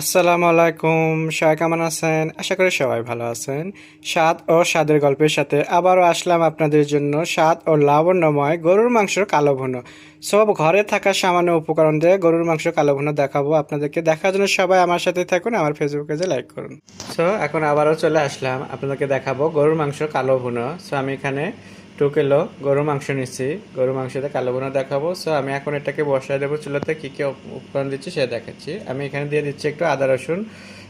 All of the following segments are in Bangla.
আসসালামু আলাইকুম, সবাই কেমন আছেন? আশা করি সবাই ভালো আছেন। স্বাদ ও স্বাদের গল্পের সাথে আবারও আসলাম আপনাদের জন্য স্বাদ ও লাবণ্যময় গরুর মাংসর কালো ভুনো। সব ঘরে থাকা সামান্য উপকরণ দিয়ে গরুর মাংস কালো ভুনো দেখাবো আপনাদেরকে। দেখার জন্য সবাই আমার সাথে থাকুন, আমার ফেসবুক পেজে লাইক করুন। সো এখন আবারও চলে আসলাম, আপনাদেরকে দেখাবো গরুর মাংস কালো ভুনো। সো আমি এখানে টু কিলো গরুর মাংস নিচ্ছি। গরুর মাংসতে কালো বোনা দেখাবো। সো আমি এখন এটাকে বসায় দেবো চুলাতে। কী কী উপ- উপকরণ দিচ্ছি সে দেখাচ্ছি। আমি এখানে দিয়ে দিচ্ছি একটু আদা, রসুন।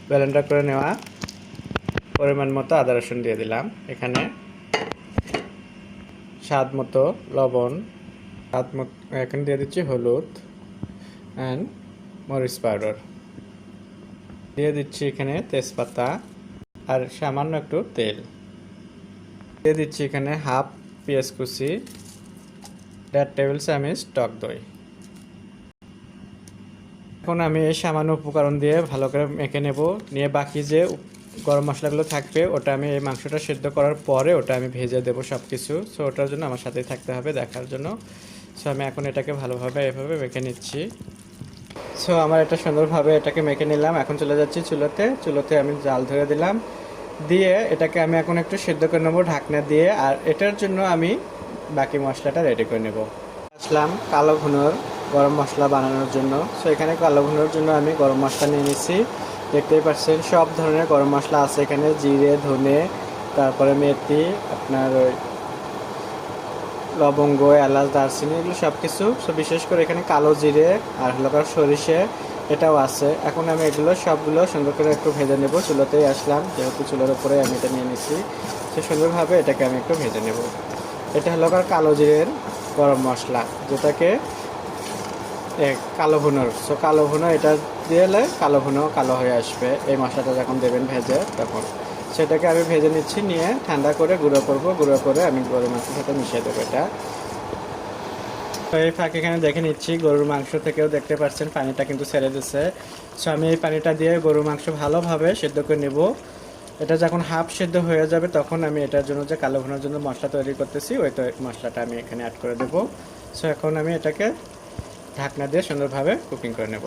ব্লেন্ডার করে নেওয়া পরিমাণ মতো আদা, রসুন দিয়ে দিলাম। এখানে স্বাদ মতো লবণ, স্বাদ মতো এখানে দিয়ে দিচ্ছি হলুদ অ্যান্ড মরিচ পাউডার। দিয়ে দিচ্ছি এখানে তেজপাতা আর সামান্য একটু তেল। দিয়ে দিচ্ছি এখানে হাফ পেঁয়াজ কুচি দেড় টেবিল চামচ টক দই। এখন আমি এই সামান্য উপকরণ দিয়ে ভালো করে মেখে নেব। নিয়ে বাকি যে গরম মশলাগুলো থাকবে, ওটা আমি এই মাংসটা সেদ্ধ করার পরে ওটা আমি ভেজে দেবো সব কিছু সো ওটার জন্য আমার সাথেই থাকতে হবে দেখার জন্য। সো আমি এখন এটাকে ভালোভাবে এভাবে মেখে নিচ্ছি। সো আমার এটা সুন্দরভাবে এটাকে মেখে নিলাম। এখন চলে যাচ্ছি চুলোতে। চুলোতে আমি জাল ধরে দিলাম। দিয়ে এটাকে আমি এখন একটু সিদ্ধ করে নেব ঢাকনা দিয়ে, আর এটার জন্য আমি বাকি মশলাটা রেডি করে নেব। আসলাম কালো ঘুনোর গরম মশলা বানানোর জন্য। সো এখানে কালো ঘুনোর জন্য আমি গরম মশলা নিয়ে নিচ্ছি দেখতেই পাচ্ছেন, সব ধরনের গরম মশলা আছে এখানে। জিরে, ধনে, তারপরে মেথি, আপনার ওই লবঙ্গ, এলাচ, দারচিনি, এগুলো সব কিছু সো বিশেষ করে এখানে কালো জিরে আর হলো সরিষে এটাও আছে। এখন আমি এগুলো সবগুলো সুন্দর করে একটু ভেজে নেব। চুলোতেই আসলাম, যেহেতু চুলোর উপরে আমি এটা নিয়ে নিচ্ছি সে সুন্দরভাবে এটাকে আমি একটু ভেজে নেব। এটা হলো কালো জিরের গরম মশলা, যেটাকে কালো ভুনোর। সো কালো ভুনো, এটা দিলে কালো ভুনো কালো হয়ে আসবে। এই মশলাটা যখন দেবেন ভেজে, তখন। সেটাকে আমি ভেজে নিচ্ছি, নিয়ে ঠান্ডা করে গুঁড়ো করব। গুঁড়ো করে আমি গরুর মাংসের সাথে মিশিয়ে দেবো এটা। তো এই ফাঁকে এখানে দেখে নিচ্ছি, গরুর মাংস থেকেও দেখতে পাচ্ছেন, পানিটা কিন্তু ছেড়ে দিচ্ছে সো আমি এই পানিটা দিয়ে গরুর মাংস ভালোভাবে সেদ্ধ করে নেব। এটা যখন হাফ সেদ্ধ হয়ে যাবে, তখন আমি এটার জন্য যে কালো ভুনার জন্য মশলা তৈরি করতেছি, ওই মশলাটা আমি এখানে অ্যাড করে দেবো। সো এখন আমি এটাকে ঢাকনা দিয়ে সুন্দরভাবে কুকিং করে নেব।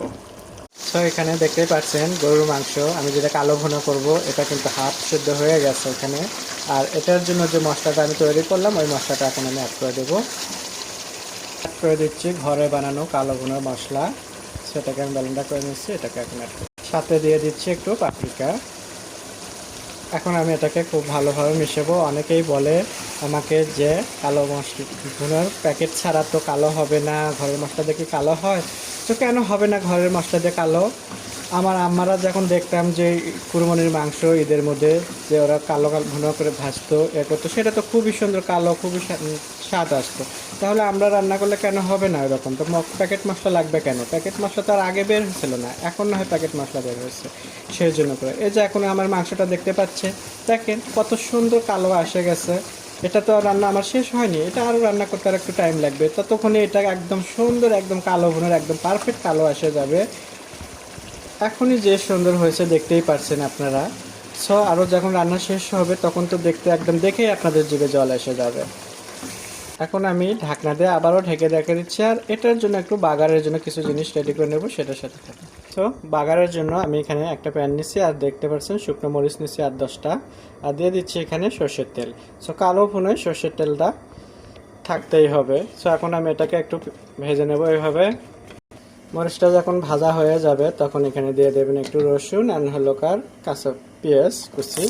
সো এখানে দেখতেই পাচ্ছেন গরুর মাংস, আমি যেটা কালো ভুনা করব, এটা কিন্তু হাফ সেদ্ধ হয়ে গেছে এখানে। আর এটার জন্য যে মশলাটা আমি তৈরি করলাম, ওই মশলাটা এখন আমি অ্যাড করে দেবো। করে দিচ্ছি। ঘরে বানানো কালো গুঁড়ো মশলা। সেটাকে আমি ব্যালেন্ডার করে নিচ্ছি, এটাকে এখন সাথে দিয়ে দিচ্ছি একটু পাপরিকা এখন আমি এটাকে খুব ভালোভাবে মিশাবো। অনেকেই বলে আমাকে যে কালো মশলা ভুনার প্যাকেট ছাড়া তো কালো হবে না, ঘরের মশলা কি কালো হয়? তো কেন হবে না ঘরের মশলা দিয়ে কালো? আমার আম্মারা যখন দেখতাম যে কুরবানির মাংস ঈদের মধ্যে, যে ওরা কালো কালো ভুনা করে ভাজতো, এ করতো, সেটা তো খুবই সুন্দর কালো, খুবই স্বা- স্বাদ আসতো। তাহলে আমরা রান্না করলে কেন হবে না এরকম? তো প্যাকেট মশলা লাগবে কেন? প্যাকেট মশলা তো আর আগে বের হয়েছিল না, এখন না হয় প্যাকেট মশলা বের হয়েছে, সেই জন্য করে। এই যে এখন আমার মাংসটা দেখতে পাচ্ছে, দেখেন কত সুন্দর কালো আসে গেছে। এটা তো রান্না আমার শেষ হয়নি, এটা আরও রান্না করতে আর একটু টাইম লাগবে। ততক্ষণে এটা একদম সুন্দর, একদম কালো ভুনের একদম পারফেক্ট কালো আসে যাবে। এখনই যে সুন্দর হয়েছে দেখতেই পারছেন আপনারা। সো আরও যখন রান্না শেষ হবে, তখন তো দেখতে একদম দেখেই আপনাদের জিভে জল এসে যাবে। এখন আমি ঢাকনা দিয়ে আবারও ঢেকে রেখে দিচ্ছি, আর এটার জন্য একটু বাগারের জন্য কিছু জিনিস রেডি করে নেব, সেটার সাথে থাকে তো বাগারের জন্য আমি এখানে একটা প্যান নিচ্ছি আর দেখতে পাচ্ছেন শুকনো মরিচ নিচ্ছি আর দশটা। আর দিয়ে দিচ্ছি এখানে সর্ষের তেল। সো কালো ভুনে সর্ষের তেলটা থাকতেই হবে। সো এখন আমি এটাকে একটু ভেজে নেব এইভাবে। মরিচটা যখন ভাজা হয়ে যাবে, তখন এখানে দিয়ে দেবেন একটু রসুন অ্যান্ড হলো কার? কাঁচা পেঁয়াজ কুচি।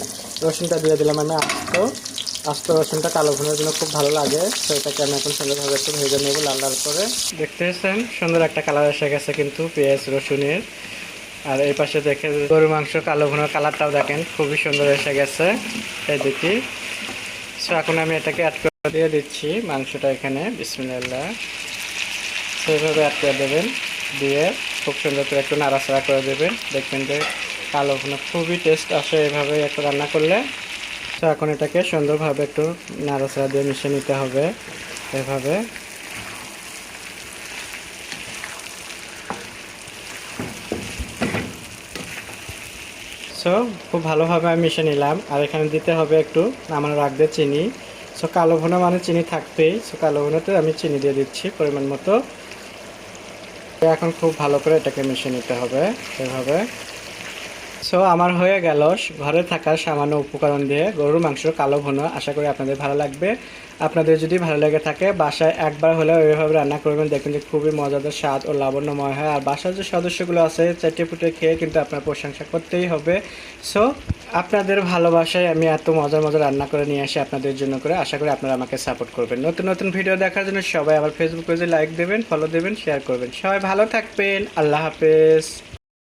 রসুনটা দিয়ে দিলাম আমি আস্ত। আস্ত রসুনটা কালো ভুনের জন্য খুব ভালো লাগে। তো এটাকে আমি এখন সুন্দরভাবে একটু ভেজে নেব লাল লাল করে। দেখতে পাচ্ছেন সুন্দর একটা কালার এসে গেছে কিন্তু পেঁয়াজ, রসুনের। আর এই পাশে দেখে গরু মাংস কালো ভুনের কালারটাও দেখেন, খুবই সুন্দর এসে গেছে এই দেখি সো এখন আমি এটাকে অ্যাড করে দিয়ে দিচ্ছি মাংসটা এখানে। বিসমিল্লাহ। সেইভাবে অ্যাড করে দেবেন। দিয়ে খুব সুন্দর করে একটু নাড়াচাড়া করে দেবেন। দেখবেন যে কালো ভুনা খুবই টেস্ট আসে এভাবে একটু রান্না করলে। তো এখন এটাকে সুন্দরভাবে একটু নাড়াচাড়া দিয়ে মিশিয়ে নিতে হবে এভাবে। সো খুব ভালোভাবে আমি মিশে নিলাম। আর এখানে দিতে হবে একটু আমার দিয়ে চিনি। সো কালো ভুনা মানে চিনি থাকবেই সো কালো ভুনাতে আমি চিনি দিয়ে দিচ্ছি পরিমাণ মতো। এখন খুব ভালো করে এটাকে মিশিয়ে নিতে হবে এভাবে। সো আমার হয়ে গেল ঘরে থাকা সামান্য উপকরণ দিয়ে গরুর মাংস, কালো ভুনো। আশা করি আপনাদের ভালো লাগবে। আপনাদের যদি ভালো লেগে থাকে, বাসায় একবার হলে এইভাবে রান্না করবেন, দেখবেন যে খুবই মজাদার স্বাদ ও লাবণ্যময় হয়। আর বাসার যে সদস্যগুলো আছে চেটে পুটে খেয়ে কিন্তু আপনার প্রশংসা করতেই হবে। সো আপনাদের ভালোবাসায় আমি এত মজার মজার রান্না করে নিয়ে আসি আপনাদের জন্য করে। আশা করি আপনারা আমাকে সাপোর্ট করবেন। নতুন নতুন ভিডিও দেখার জন্য সবাই আমার ফেসবুক পেজে লাইক দেবেন ফলো দেবেন শেয়ার করবেন। সবাই ভালো থাকবেন। আল্লাহ হাফেজ।